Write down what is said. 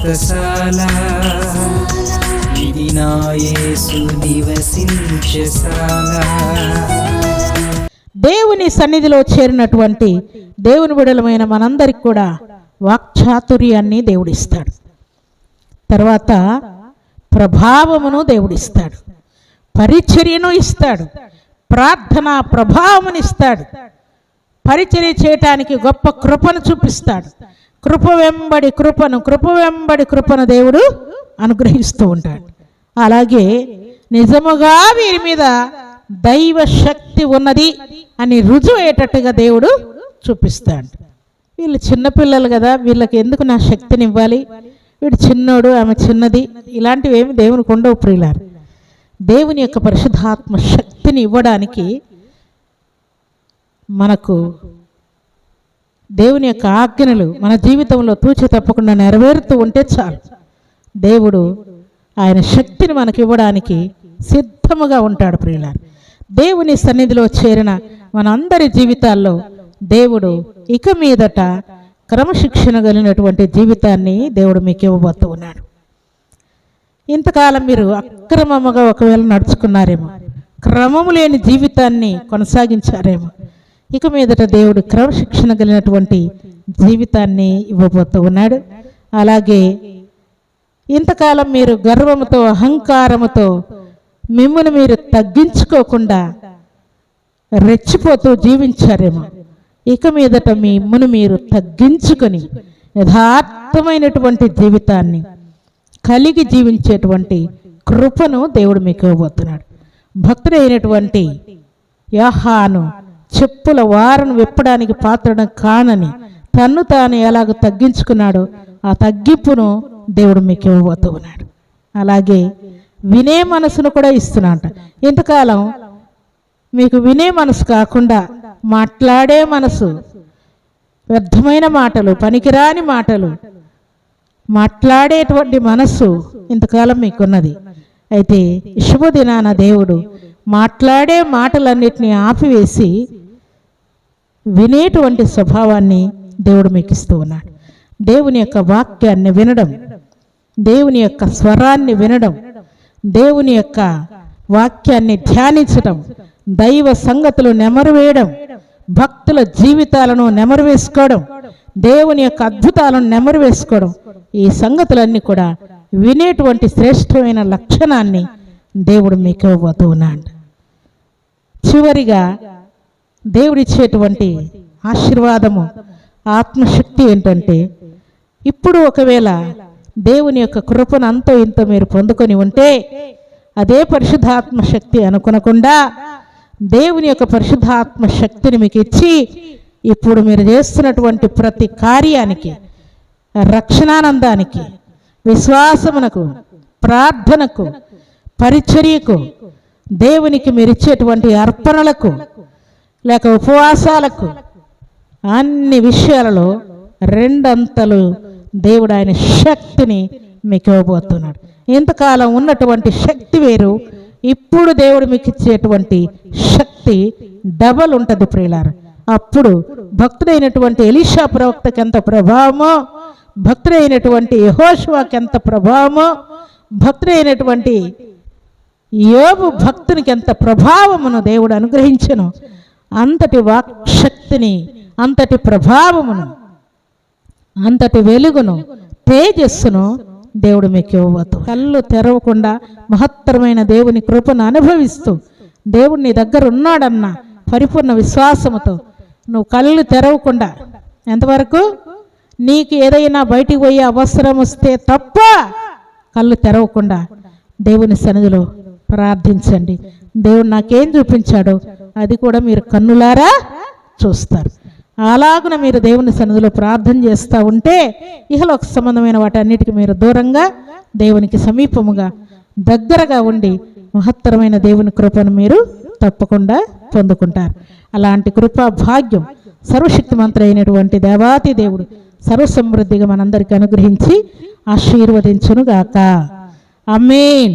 వ్రతశాల ఇది నా యేసు నివసించశాల దేవుని సన్నిధిలో చేరినటువంటి దేవుని బిడలమైన మనందరికి కూడా వాక్చాతుర్యాన్ని దేవుడిస్తాడు. తర్వాత ప్రభావమును దేవుడిస్తాడు. పరిచర్యను ఇస్తాడు. ప్రార్థన ప్రభావమునిస్తాడు. పరిచర్య చేయటానికి గొప్ప కృపను చూపిస్తాడు. కృప వెంబడి కృపను కృప వెంబడి కృపను దేవుడు అనుగ్రహిస్తూ ఉంటాడు. అలాగే నిజముగా వీరి మీద దైవ శక్తి ఉన్నది అని రుజువయ్యేటట్టుగా దేవుడు చూపిస్తాడు. వీళ్ళు చిన్నపిల్లలు కదా వీళ్ళకి ఎందుకు నా శక్తిని ఇవ్వాలి? వీడు చిన్నోడు ఆమె చిన్నది ఇలాంటివి ఏమి దేవునికి ఉండవు ప్రియులారు. దేవుని యొక్క పరిశుద్ధాత్మ శక్తిని ఇవ్వడానికి మనకు దేవుని యొక్క ఆజ్ఞలు మన జీవితంలో తూచి తప్పకుండా నెరవేరుతూ ఉంటే చాలు. దేవుడు ఆయన శక్తిని మనకి ఇవ్వడానికి సిద్ధముగా ఉంటాడు ప్రియులారు. దేవుని సన్నిధిలో చేరిన మనందరి జీవితాల్లో దేవుడు ఇక మీదట క్రమశిక్షణ కలిగినటువంటి జీవితాన్ని దేవుడు మీకు ఇవ్వబోతూ ఉన్నాడు. ఇంతకాలం మీరు అక్రమముగా ఒకవేళ నడుచుకున్నారేమో క్రమము లేని జీవితాన్ని కొనసాగించారేమో ఇక మీదట దేవుడు క్రమశిక్షణ కలిగినటువంటి జీవితాన్ని ఇవ్వబోతూ ఉన్నాడు. అలాగే ఇంతకాలం మీరు గర్వముతో అహంకారముతో మిమ్మల్ని మీరు తగ్గించుకోకుండా రెచ్చిపోతూ జీవించారేమో. ఇక మీదట మీ మీరు తగ్గించుకొని యథార్థమైనటువంటి జీవితాన్ని కలిగి జీవించేటువంటి కృపను దేవుడు మీకు ఇవ్వబోతున్నాడు. భక్తుడైనటువంటి యాహాను చెప్పుల వారను విప్పడానికి పాత్రడం కానని తన్ను తాను ఎలాగ తగ్గించుకున్నాడో ఆ తగ్గింపును దేవుడు మీకు ఇవ్వబోతూ ఉన్నాడు. అలాగే వినే మనసును కూడా ఇస్తున్నాడు ఇంతకాలం మీకు వినే మనసు కాకుండా మాట్లాడే మనసు వ్యర్థమైన మాటలు పనికిరాని మాటలు మాట్లాడేటువంటి మనస్సు ఇంతకాలం మీకున్నది. అయితే శుభదినాన దేవుడు మాట్లాడే మాటలన్నిటినీ ఆపివేసి వినేటువంటి స్వభావాన్ని దేవుడు మీకు ఇస్తూ ఉన్నాడు. దేవుని యొక్క వాక్యాన్ని వినడం దేవుని యొక్క స్వరాన్ని వినడం దేవుని యొక్క వాక్యాన్ని ధ్యానించడం దైవ సంగతులు నెమరు వేయడం భక్తుల జీవితాలను నెమరు వేసుకోవడం దేవుని యొక్క అద్భుతాలను నెమరు వేసుకోవడం ఈ సంగతులన్నీ కూడా వినేటువంటి శ్రేష్టమైన లక్షణాన్ని దేవుడు మీకు ఇవ్వబోతున్నాడు చివరిగా దేవుడిచ్చేటువంటి ఆశీర్వాదము ఆత్మశక్తి ఏంటంటే ఇప్పుడు ఒకవేళ దేవుని యొక్క కృపను అంతో ఇంతో మీరు పొందుకొని ఉంటే అదే పరిశుద్ధాత్మ శక్తి అనుకొనకుండా దేవుని యొక్క పరిశుద్ధాత్మ శక్తిని మీకు ఇచ్చి ఇప్పుడు మీరు చేస్తున్నటువంటి ప్రతి కార్యానికి రక్షణానందానికి విశ్వాసమునకు ప్రార్థనకు పరిచర్యకు దేవునికి మీరు ఇచ్చేటువంటి అర్పణలకు లేక ఉపవాసాలకు అన్ని విషయాలలో రెండంతలు దేవుడు ఆయన శక్తిని మీకు ఇవ్వబోతున్నాడు. ఇంతకాలం ఉన్నటువంటి శక్తి వేరు ఇప్పుడు దేవుడు మీకు ఇచ్చేటువంటి శక్తి డబల్ ఉంటుంది ప్రియులారు. అప్పుడు భక్తుడైనటువంటి ఎలీషా ప్రవక్తకి ఎంత ప్రభావమో భక్తుడైనటువంటి యహోషువాకి ఎంత ప్రభావమో భక్తుడైనటువంటి యోబు భక్తునికి ఎంత ప్రభావమును దేవుడు అనుగ్రహించను. అంతటి వాక్శక్తిని అంతటి ప్రభావమును అంతటి వెలుగును తేజస్సును దేవుడు మీకు ఇవ్వద్దు కళ్ళు తెరవకుండా మహత్తరమైన దేవుని కృపను అనుభవిస్తూ దేవుడు నీ దగ్గర ఉన్నాడన్న పరిపూర్ణ విశ్వాసముతో నువ్వు కళ్ళు తెరవకుండా ఎంతవరకు? నీకు ఏదైనా బయటికి పోయే అవసరం వస్తే తప్ప కళ్ళు తెరవకుండా దేవుని సన్నిధిలో ప్రార్థించండి. దేవుడు నాకేం చూపించాడో? అది కూడా మీరు కన్నులారా చూస్తారు. అలాగున మీరు దేవుని సన్నిధిలో ప్రార్థన చేస్తూ ఉంటే ఇహలోక సంబంధమైన వాటన్నిటికీ మీరు దూరంగా దేవునికి సమీపముగా దగ్గరగా ఉండి మహత్తరమైన దేవుని కృపను మీరు తప్పకుండా పొందుకుంటారు. అలాంటి కృపా భాగ్యం సర్వశక్తిమంతుడు అయినటువంటి దేవాతి దేవుడు సర్వసమృద్ధిగా మనందరికీ అనుగ్రహించి ఆశీర్వదించునుగాక. అమేన్